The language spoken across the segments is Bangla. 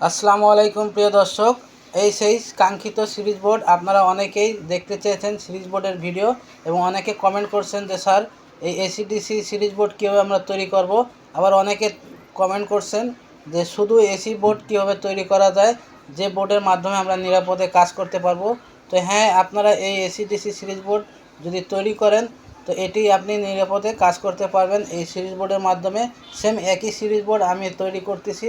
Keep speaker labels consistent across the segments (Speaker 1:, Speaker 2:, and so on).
Speaker 1: আসসালামু আলাইকুম, প্রিয় দর্শক। এই সেই কাঙ্ক্ষিত সিরিজ বোর্ড আপনারা অনেকেই দেখতে চেয়েছেন সিরিজ বোর্ডের ভিডিও এবং অনেকে কমেন্ট করছেন যে, স্যার, এই এসিডিসি সিরিজ বোর্ড কীভাবে আমরা তৈরি করব? আবার অনেকে কমেন্ট করছেন যে, শুধু এসি বোর্ড কীভাবে তৈরি করা যায়? যে বোর্ডের মাধ্যমে আমরা নিরাপদে কাজ করতে পারব? তো হ্যাঁ আপনারা এই এসিডিসি সিরিজ বোর্ড যদি তৈরি করেন তো এটি আপনি নিরাপদে কাজ করতে পারবেন এই সিরিজ বোর্ডের মাধ্যমে। সেম একই সিরিজ বোর্ড আমি তৈরি করতেছি।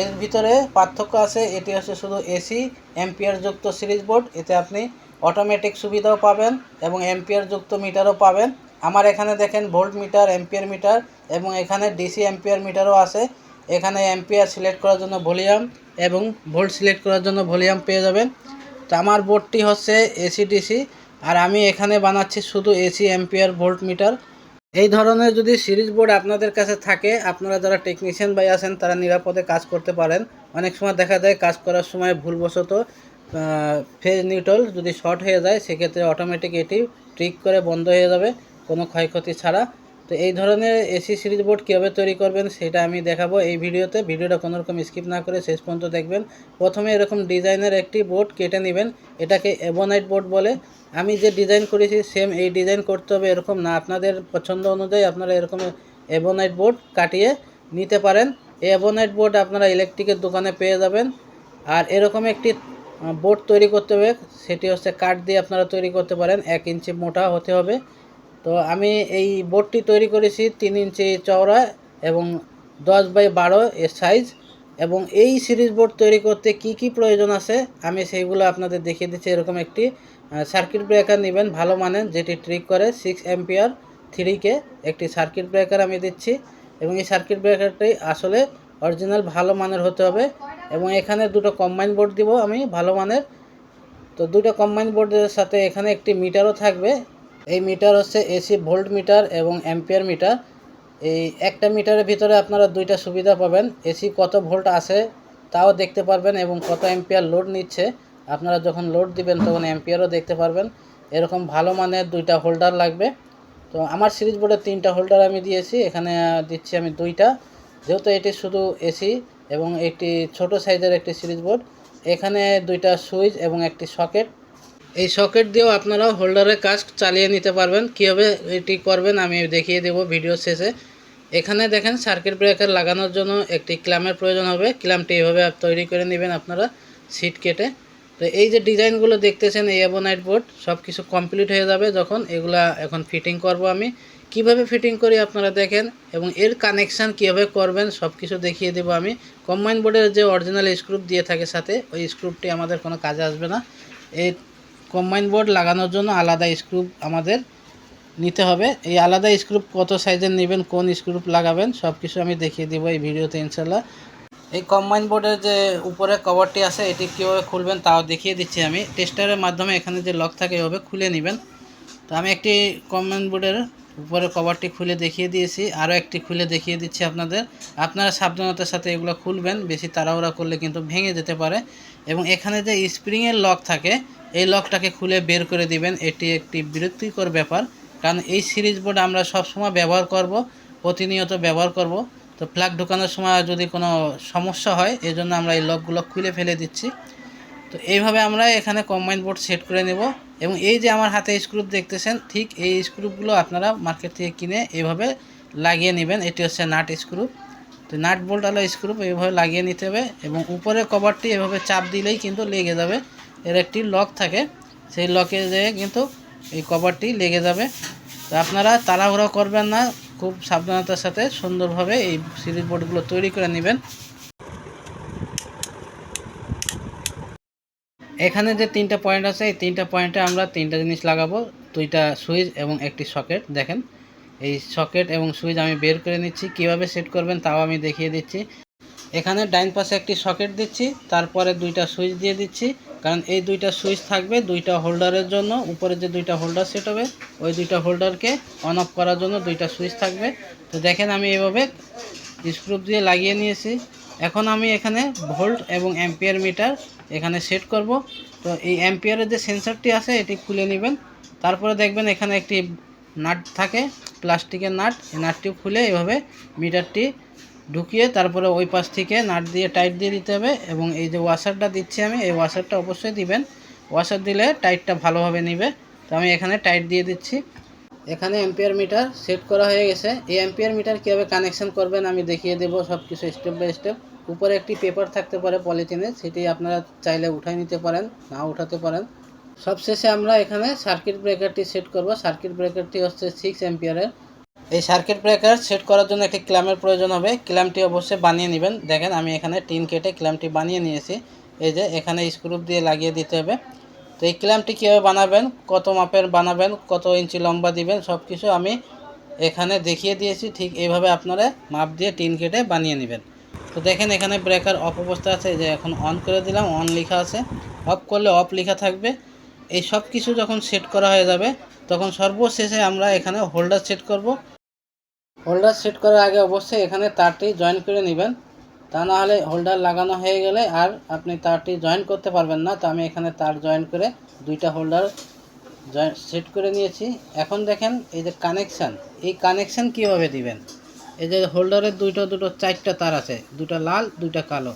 Speaker 1: এর ভিতরে পার্থক্য আছে, এটি হচ্ছে শুধু এসি এম্পিয়ার যুক্ত সিরিজ বোর্ড এতে আপনি অটোমেটিক সুবিধাও পাবেন এবং এম্পিয়ার যুক্ত মিটারও পাবেন। আমার এখানে দেখেন ভোল্ট মিটার এম্পিয়ার মিটার এবং এখানে ডিসি এম্পিয়ার মিটারও আছে। এখানে এম্পিয়ার সিলেক্ট করার জন্য ভলিউম এবং ভোল্ট সিলেক্ট করার জন্য ভলিউম পেয়ে যাবেন। তো আমার বোর্ডটি হচ্ছে এসি ডিসি আর আমি এখানে বানাচ্ছি শুধু এসি অ্যাম্পিয়ার ভোল্ট মিটার এই ধরনের যদি সিরিজ বোর্ড আপনাদের কাছে থাকে, আপনারা যারা টেকনিশিয়ান ভাই আছেন, তারা নিরাপদে কাজ করতে পারেন। অনেক সময় দেখা যায় কাজ করার সময় ভুলবশত ফেজ নিউট্রাল যদি শর্ট হয়ে যায়, সেক্ষেত্রে অটোমেটিক এটি ট্রিক করে বন্ধ হয়ে যাবে, কোনো ক্ষয়ক্ষতি ছাড়া। তো এই ধরনের এসি সিরিজ বোর্ড কীভাবে তৈরি করবেন সেটা আমি দেখাবো এই ভিডিওতে। ভিডিওটা কোনো রকম স্কিপ না করে শেষ পর্যন্ত দেখবেন। প্রথমে এরকম ডিজাইনের একটি বোর্ড কেটে নেবেন। এটাকে এবোনাইট বোর্ড বলে। আমি যে ডিজাইন করেছি সেম এই ডিজাইন করতে হবে এরকম না। আপনাদের পছন্দ অনুযায়ী আপনারা এরকম এবোনাইট বোর্ড কাটিয়ে নিতে পারেন। এই এবোনাইট বোর্ড আপনারা ইলেকট্রিকের দোকানে পেয়ে যাবেন। আর এরকম একটি বোর্ড তৈরি করতে হবে। সেটি হচ্ছে কাঠ দিয়ে আপনারা তৈরি করতে পারেন। এক ইঞ্চি মোটা হতে হবে। তো আমি এই বোর্ডটি তৈরি করেছি তিন ইঞ্চি চওড়া এবং দশ বাই বারো এর সাইজ এবং এই সিরিজ বোর্ড তৈরি করতে কি কি প্রয়োজন আছে, আমি সেইগুলো আপনাদের দেখিয়ে দিচ্ছি। এরকম একটি সার্কিট ব্রেকার নেবেন, ভালো মানের, যেটি ট্রিক করে সিক্স অ্যাম্পিয়ার থ্রিকে একটি সার্কিট ব্রেকার আমি দিচ্ছি এবং এই সার্কিট ব্রেকারটি আসলে অরিজিনাল ভালো মানের হতে হবে এবং এখানে দুটো কম্বাইন বোর্ড দিব আমি, ভালো মানের। তো দুটো কম্বাইন বোর্ডের সাথে এখানে একটি মিটারও থাকবে এই মিটার হচ্ছে এসি ভোল্ট মিটার এবং অ্যাম্পিয়ার মিটার। এই একটা মিটারের ভিতরে আপনারা দুইটা সুবিধা পাবেন। এসি কত ভোল্ট আছে তাও দেখতে পারবেন এবং কত অ্যাম্পিয়ার লোড নিচ্ছে। আপনারা যখন লোড দিবেন তখন অ্যাম্পিয়ারও দেখতে পারবেন। এরকম ভালো মানের দুইটা হোল্ডার লাগবে। তো আমার সিরিজ বোর্ডে তিনটা হোল্ডার আমি দিয়েছি। এখানে দিচ্ছি আমি দুইটা। যেহেতু এটি শুধু এসি এবং একটি ছোট সাইজের একটি সিরিজ বোর্ড এখানে দুইটা সুইচ এবং একটি সকেট এই সকেট দিয়েও আপনারা হোল্ডারের কাজ চালিয়ে নিতে পারবেন। কীভাবে এটি করবেন আমি দেখিয়ে দেব ভিডিও শেষে। এখানে দেখেন সার্কিট ব্রেকার লাগানোর জন্য একটি ক্ল্যামের প্রয়োজন হবে। ক্ল্যাম্পটি এইভাবে তৈরি করে নেবেন আপনারা সিট কেটে। তো এই যে ডিজাইনগুলো দেখতেছেন, এই অ্যাবোনাইট বোর্ড সব কিছু কমপ্লিট হয়ে যাবে যখন। এগুলা এখন ফিটিং করব আমি। কীভাবে ফিটিং করি আপনারা দেখেন, এবং এর কানেকশান কীভাবে করবেন সব কিছু দেখিয়ে দেবো আমি। কম্বাইন বোর্ডের যে অরিজিনাল স্ক্রুপ দিয়ে থাকে সাথে, ওই স্ক্রুপটি আমাদের কোনো কাজে আসবে না। এই কম্বাইন বোর্ড লাগানোর জন্য আলাদা স্ক্রুপ আমাদের নিতে হবে। এই আলাদা স্ক্রুপ কত সাইজের নেবেন, কোন স্ক্রুপ লাগাবেন সব কিছু আমি দেখিয়ে দেবো এই ভিডিওতে ইনশাল্লাহ এই কম্বাইন বোর্ডের যে উপরে কভারটি আছে, এটি কীভাবে খুলবেন তাও দেখিয়ে দিচ্ছি আমি। টেস্টারের মাধ্যমে এখানে যে লক থাকে, এভাবে খুলে নেবেন। তো আমি একটি কম্বাইন বোর্ডের উপরে কভারটি খুলে দেখিয়ে দিয়েছি। আরও একটি খুলে দেখিয়ে দিচ্ছি আপনাদের। আপনারা সাবধানতার সাথে এগুলো খুলবেন, বেশি তাড়াহুড়া করলে কিন্তু ভেঙে যেতে পারে। এবং এখানে যে স্প্রিংয়ের লক থাকে এই লকটাকে খুলে বের করে দিবেন। এটি একটি বিরক্তিকর ব্যাপার, কারণ এই সিরিজ বোর্ড আমরা সবসময় ব্যবহার করব, প্রতিনিয়ত ব্যবহার করব। তো প্লাগ ঢোকানোর সময় যদি কোনো সমস্যা হয় এই জন্য আমরা এই লকগুলো খুলে ফেলে দিচ্ছি। তো এইভাবে আমরা এখানে কম্বাইন বোর্ড সেট করে নেব এবং এই যে আমার হাতে স্ক্রুপ দেখতেছেন, ঠিক এই স্ক্রুপগুলো আপনারা মার্কেট থেকে কিনে এইভাবে লাগিয়ে নেবেন। এটি হচ্ছে নাট স্ক্রুপ। তো নাট বোল্ট আলো স্ক্রুপ এইভাবে লাগিয়ে নিতে হবে এবং উপরের কভারটি এভাবে চাপ দিলেই কিন্তু লেগে যাবে। এর একটি লক থাকে। সেই লকে যেয়ে কিন্তু এই কভারটি লেগে যাবে। তো আপনারা তাড়াহুড়ো করবেন না, খুব সাবধানতার সাথে সুন্দরভাবে এই সিরিজ বোর্ডগুলো তৈরি করে নেবেন। এখানে যে তিনটা পয়েন্ট আছে, এই তিনটা পয়েন্টে আমরা তিনটা জিনিস লাগাবো। দুইটা সুইচ এবং একটি সকেট, দেখেন। এই সকেট এবং সুইচ আমি বের করে নিচ্ছি। কীভাবে সেট করবেন তাও আমি দেখিয়ে দিচ্ছি। এখানে ডাইন পাশে একটি সকেট দিচ্ছি, তারপরে দুইটা সুইচ দিয়ে দিচ্ছি। কারণ এই দুইটা সুইচ থাকবে, দুইটা হোল্ডারের জন্য, উপরে যে দুইটা হোল্ডার সেট হবে, ওই দুইটা হোল্ডারকে অন অফ করার জন্য দুইটা সুইচ থাকবে। তো দেখেন আমি এভাবে স্ক্রুপ দিয়ে লাগিয়ে নিয়েছি। এখন আমি এখানে ভোল্ট এবং অ্যাম্পিয়ার মিটার এখানে সেট করব। তো এই অ্যাম্পিয়ারের যে সেন্সারটি আছে, এটি খুলে নেবেন। তারপরে দেখবেন এখানে একটি নাট থাকে, প্লাস্টিকের নাট, এই নাটটি খুলে এভাবে মিটারটি ঢুকিয়ে তারপরে ওই পাশ থেকে নাট দিয়ে টাইট দিয়ে দিতে হবে এবং এই যে ওয়াশারটা দিচ্ছি আমি, এই ওয়াশারটা অবশ্যই দিবেন। ওয়াশার দিলে টাইটটা ভালোভাবে নিবে। তো আমি এখানে টাইট দিয়ে দিচ্ছি। এখানে এম্পিয়ার মিটার সেট করা হয়ে গেছে। এই এম্পিয়ার মিটার কীভাবে কানেকশন করবেন আমি দেখিয়ে দেবো সব কিছু স্টেপ বাই স্টেপ। উপরে একটি পেপার থাকতে পারে পলিথিনে, সেটি আপনারা চাইলে উঠাই নিতে পারেন, না উঠাতে পারেন। সবশেষে আমরা এখানে সার্কিট ব্রেকারটি সেট করব। সার্কিট ব্রেকারটি হচ্ছে সিক্স এম্পিয়ারের এই সার্কিট ব্রেকার সেট করার জন্য একটি ক্ল্যামের প্রয়োজন হবে। ক্ল্যাম্পটি অবশ্যই বানিয়ে নেবেন। দেখেন, আমি এখানে টিন কেটে ক্ল্যাম্পটি বানিয়ে নিয়েছি। এই যে, এখানে স্ক্রুপ দিয়ে লাগিয়ে দিতে হবে। তো এই ক্ল্যাম্পটি কীভাবে বানাবেন, কত মাপের বানাবেন, কত ইঞ্চি লম্বা দিবেন সব কিছু আমি এখানে দেখিয়ে দিয়েছি। ঠিক এইভাবে আপনারা মাপ দিয়ে টিন কেটে বানিয়ে নেবেন। তো দেখেন, এখানে ব্রেকার অফ অবস্থা আছে। যে, এখন অন করে দিলাম অন লেখা আছে। অফ করলে অফ লেখা থাকবে। এই সব কিছু যখন সেট করা হয়ে যাবে, তখন সর্বশেষে আমরা এখানে হোল্ডার সেট করব। হোল্ডার সেট করার আগে অবশ্যই এখানে তারটি জয়েন করে নেবেন। তা না হলে হোল্ডার লাগানো হয়ে গেলে আর আপনি তারটি জয়েন করতে পারবেন না। তো আমি এখানে তার জয়েন করে দুইটা হোল্ডার জয়েন সেট করে নিয়েছি। এখন দেখেন এই যে কানেকশান এই কানেকশান কীভাবে দিবেন? এই যে হোল্ডারের দুটো দুটো, চারটা তার আছে। দুটো লাল, দুইটা কালো।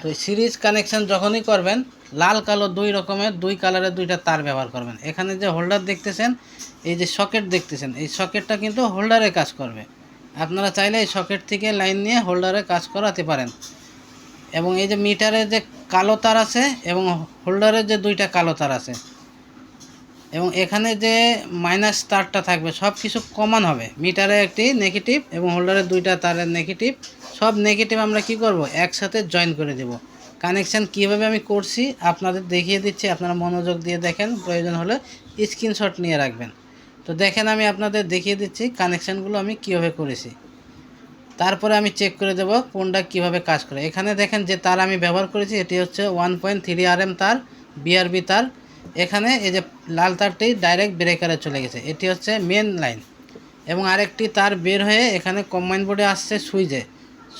Speaker 1: তো সিরিজ কানেকশান যখনই করবেন, লাল, কালো দুই রকমের, দুই কালারের দুইটা তার ব্যবহার করবেন। এখানে যে হোল্ডার দেখতেছেন, এই যে সকেট দেখতেছেন, এই সকেটটা কিন্তু হোল্ডারে কাজ করবে। আপনারা চাইলে এই সকেট থেকে লাইন নিয়ে হোল্ডারে কাজ করাতে পারেন। এবং এই যে মিটারের যে কালো তার আছে এবং হোল্ডারের যে দুইটা কালো তার আছে। এবং এখানে যে মাইনাস তারটা থাকবে, সব কিছু কমন হবে। মিটারে একটি নেগেটিভ এবং হোল্ডারের দুইটা তারের নেগেটিভ। সব নেগেটিভ আমরা কি করব? একসাথে জয়েন করে দেব। কানেকশান কীভাবে আমি করছি আপনাদের দেখিয়ে দিচ্ছি। আপনারা মনোযোগ দিয়ে দেখেন। প্রয়োজন হলে স্ক্রিনশট নিয়ে রাখবেন। তো দেখেন আমি আপনাদের দেখিয়ে দিচ্ছি কানেকশানগুলো আমি কীভাবে করেছি। তারপরে আমি চেক করে দেব কোনটা কীভাবে কাজ করে। এখানে দেখেন যে তার আমি ব্যবহার করেছি, এটি হচ্ছে one point three R M তার, বিআরবি তার। এখানে এই যে লাল তারটি ডাইরেক্ট ব্রেকারে চলে গেছে, এটি হচ্ছে মেন লাইন। এবং আরেকটি তার বের হয়ে এখানে কম্বাইন বোর্ডে আসছে সুইচে।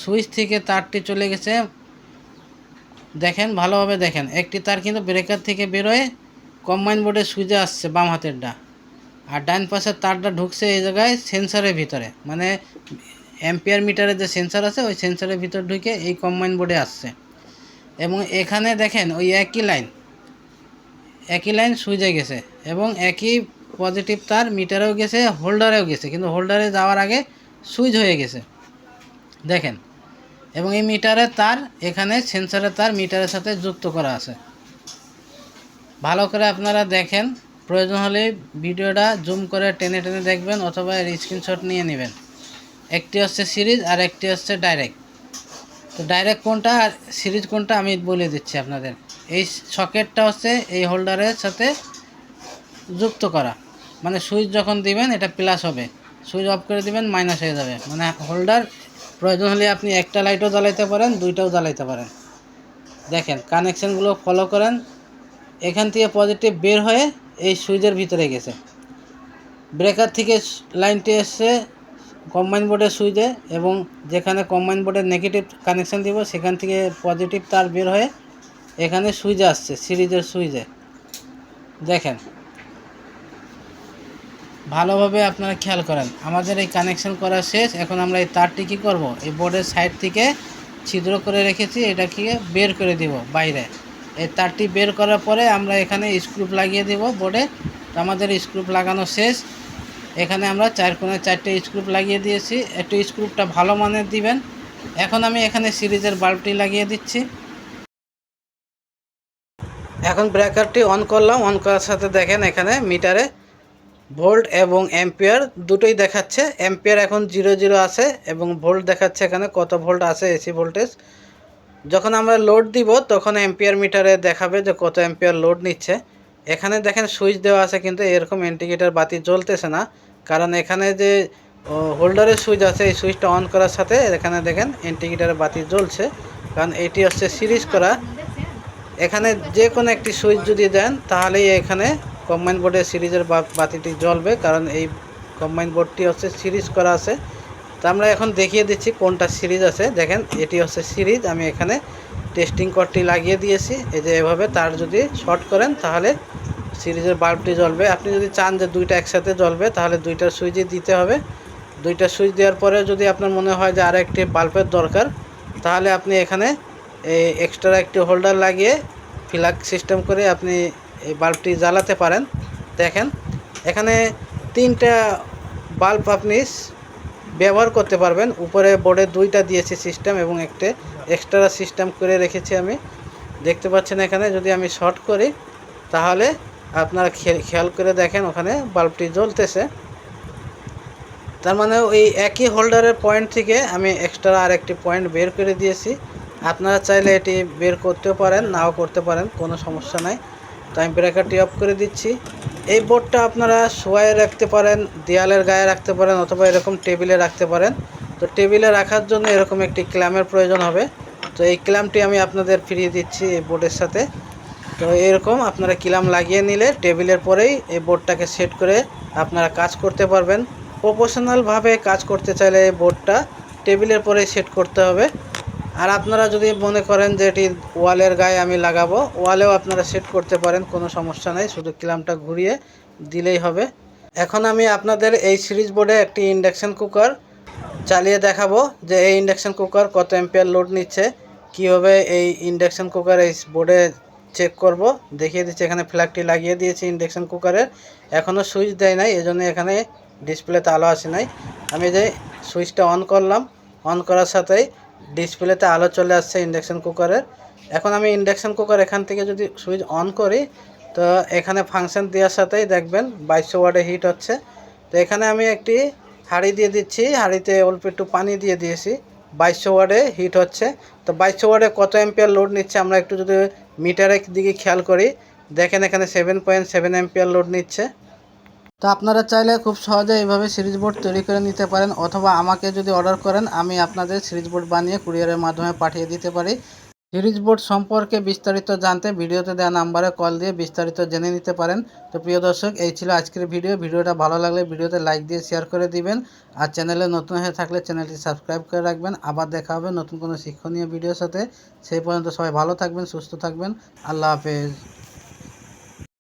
Speaker 1: সুইচ থেকে তারটি চলে গেছে, দেখেন ভালোভাবে দেখেন। একটি তার কিন্তু ব্রেকার থেকে বেরোয় কম্বাইন বোর্ডে সুইচে আসছে বাম হাতেরটা। আর ডান পাশের তারটা ঢুকছে এই জায়গায় সেন্সারের ভিতরে। মানে অ্যাম্পিয়ার মিটারের যে সেন্সার আছে, ওই সেন্সারের ভিতর ঢুকে এই কম্বাইন বোর্ডে আসছে। এবং এখানে দেখেন ওই একই লাইন একই লাইন সুইচে গেছে এবং একই পজিটিভ তার মিটারেও গেছে হোল্ডারেও গেছে। কিন্তু হোল্ডারে যাওয়ার আগে সুইচ হয়ে গেছে। দেখেন, এবং এই মিটারের তার এখানে সেন্সারের তার মিটারের সাথে যুক্ত করা আছে। ভালো করে আপনারা দেখেন। প্রয়োজন হলে ভিডিওটা জুম করে টেনে টেনে দেখবেন অথবা এর স্ক্রিনশট নিয়ে নেবেন। একটি হচ্ছে সিরিজ আর একটি হচ্ছে ডাইরেক্ট তো ডাইরেক্ট কোনটা আর সিরিজ কোনটা আমি বলে দিচ্ছি আপনাদের। এই সকেটটা হচ্ছে এই হোল্ডারের সাথে যুক্ত করা। মানে সুইচ যখন দিবেন এটা প্লাস হবে। সুইচ অফ করে দিবেন মাইনাস হয়ে যাবে। মানে হোল্ডার প্রয়োজন হলে আপনি একটা লাইটও জ্বালাইতে পারেন, দুইটাও জ্বালাইতে পারেন। দেখেন কানেকশানগুলো ফলো করেন। এখান থেকে পজিটিভ বের হয়ে এই সুইচের ভিতরে গেছে। ব্রেকার থেকে লাইনটি এসছে কম্বাইন বোর্ডের সুইচে এবং যেখানে কম্বাইন বোর্ডের নেগেটিভ কানেকশান দিব, সেখান থেকে পজিটিভ তার বের হয়ে এখানে সুইচে আসছে, সিরিজের সুইচে। দেখেন। ভালোভাবে আপনারা খেয়াল করেন, আমাদের এই কানেকশন করা শেষ, এখন আমরা এই তারটি কী করব? এই বোর্ডের সাইড থেকে ছিদ্র করে রেখেছি, এটাকে বের করে দিব বাইরে। এই তারটি বের করার পরে আমরা এখানে স্ক্রুপ লাগিয়ে দেব বোর্ডে। আমাদের স্ক্রুপ লাগানো শেষ। এখানে আমরা চার কোণে চারটে স্ক্রুপ লাগিয়ে দিয়েছি। একটু স্ক্রুপটা ভালো মানের দিবেন। এখন আমি এখানে সিরিজের বাল্বটি লাগিয়ে দিচ্ছি। এখন ব্রেকারটি অন করলাম। অন করার সাথে দেখেন এখানে মিটারে ভোল্ট এবং অ্যাম্পিয়ার দুটোই দেখাচ্ছে। অ্যাম্পিয়ার এখন জিরো জিরো আছে এবং ভোল্ট দেখাচ্ছে এখানে কত ভোল্ট আছে এসি ভোল্টেজ। যখন আমরা লোড দিব, তখন অ্যাম্পিয়ার মিটারে দেখাবে যে কত অ্যাম্পিয়ার লোড নিচ্ছে। এখানে দেখেন সুইচ দেওয়া আছে, কিন্তু এরকম ইন্ডিকেটার বাতি জ্বলতেছে না। কারণ এখানে যে হোল্ডারের সুইচ আছে, এই সুইচটা অন করার সাথে এখানে দেখেন ইন্ডিকেটারের বাতি জ্বলছে। কারণ এটি হচ্ছে সিরিজ করা। এখানে যে কোনো একটি সুইচ যদি দেন, তাহলেই এখানে কম্বাইন বোর্ডের সিরিজের বাতিটি জ্বলবে। কারণ এই কম্বাইন বোর্ডটি হচ্ছে সিরিজ করা আছে। তো আমরা এখন দেখিয়ে দিচ্ছি কোনটা সিরিজ আছে। দেখেন, এটি হচ্ছে সিরিজ। আমি এখানে টেস্টিং কর্ডটি লাগিয়ে দিয়েছি। এই যে এভাবে তার যদি শর্ট করেন, তাহলে সিরিজের বাল্বটি জ্বলবে। আপনি যদি চান যে দুইটা একসাথে জ্বলবে, তাহলে দুইটার সুইচই দিতে হবে। দুইটা সুইচ দেওয়ার পরে যদি আপনার মনে হয় যে আর একটি বাল্বের দরকার, তাহলে আপনি এখানে এই এক্সট্রা একটি হোল্ডার লাগিয়ে ফ্লাগ সিস্টেম করে আপনি এই বাল্বটি জ্বালাতে পারেন। দেখেন, এখানে তিনটা বাল্ব আপনি ব্যবহার করতে পারবেন। উপরে বোর্ডে দুইটা দিয়েছি সিস্টেম এবং একটা এক্সট্রা সিস্টেম করে রেখেছি আমি। দেখতে পাচ্ছেন এখানে, যদি আমি শর্ট করি, তাহলে আপনারা খেয়াল করে দেখেন ওখানে বাল্বটি জ্বলতেছে। তার মানে ওই একই হোল্ডারের পয়েন্ট থেকে আমি এক্সট্রা আর একটি পয়েন্ট বের করে দিয়েছি। আপনারা চাইলে এটি বের করতেও পারেন, নাও করতে পারেন, কোনো সমস্যা নাই। তো আমি ব্রেকারটি অফ করে দিচ্ছি। এই বোর্ডটা আপনারা শোয়ায় রাখতে পারেন, দেয়ালের গায়ে রাখতে পারেন অথবা এরকম টেবিলে রাখতে পারেন। তো টেবিলে রাখার জন্য এরকম একটি ক্ল্যামের প্রয়োজন হবে। তো এই ক্ল্যাম্পটি আমি আপনাদের ফিরিয়ে দিচ্ছি এই বোর্ডের সাথে। তো এরকম আপনারা কিলাম লাগিয়ে নিলে টেবিলের পরেই এই বোর্ডটাকে সেট করে আপনারা কাজ করতে পারবেন। প্রফেশনালভাবে কাজ করতে চাইলে এই বোর্ডটা টেবিলের পরেই সেট করতে হবে। আর আপনারা যদি মনে করেন যে এটি ওয়ালের গায়ে আমি লাগাবো, ওয়ালেও আপনারা সেট করতে পারেন, কোনো সমস্যা নেই। শুধু কিলামটা ঘুরিয়ে দিলেই হবে। এখন আমি আপনাদের এই সিরিজ বোর্ডে একটি ইন্ডাকশান কুকার চালিয়ে দেখাবো যে এই ইন্ডাকশন কুকার কত এম্পিয়ার লোড নিচ্ছে। কীভাবে এই ইন্ডাকশন কুকার এই বোর্ডে চেক করব। দেখিয়ে দিচ্ছি, এখানে ফ্ল্যাগটি লাগিয়ে দিয়েছি ইন্ডাকশন কুকারের। এখনও সুইচ দেয় নাই, এজন্য এখানে ডিসপ্লেতে আলো আসে নাই। আমি যে সুইচটা অন করলাম, অন করার সাথেই ডিসপ্লেতে আলো চলে আসছে ইন্ডাকশন কুকারের এখন আমি ইন্ডাকশন কুকার এখান থেকে যদি সুইচ অন করি, তো এখানে ফাংশন দেওয়ার সাথেই দেখবেন বাইশশো ওয়ার্ডে হিট হচ্ছে। তো এখানে আমি একটি হাঁড়ি দিয়ে দিচ্ছি, হাঁড়িতে অল্প একটু পানি দিয়ে দিয়েছি। বাইশশো ওয়ার্ডে হিট হচ্ছে। তো বাইশশো ওয়ার্ডে কত এম্পিয়ার লোড নিচ্ছে আমরা একটু যদি মিটারের দিকে খেয়াল করি, দেখেন এখানে seven point seven ampere load নিচ্ছে। তো আপনারা চাইলে খুব সহজে এইভাবে সিরিজ বোর্ড তৈরি করে নিতে পারেন অথবা আমাকে যদি অর্ডার করেন, আমি আপনাদের সিরিজ বোর্ড বানিয়ে কুরিয়ারের মাধ্যমে পাঠিয়ে দিতে পারি। সিরিজ বোর্ড সম্পর্কে বিস্তারিত জানতে ভিডিওতে দেওয়া নাম্বারে কল দিয়ে বিস্তারিত জেনে নিতে পারেন। তো প্রিয় দর্শক, এই ছিল আজকের ভিডিও। ভিডিওটা ভালো লাগলে ভিডিওতে লাইক দিয়ে শেয়ার করে দিবেন। আর চ্যানেলে নতুন হয়ে থাকলে চ্যানেলটি সাবস্ক্রাইব করে রাখবেন। আবার দেখা হবে নতুন কোনো শিক্ষণীয় ভিডিওর সাথে। সেই পর্যন্ত সবাই ভালো থাকবেন, সুস্থ থাকবেন। আল্লাহ হাফেজ।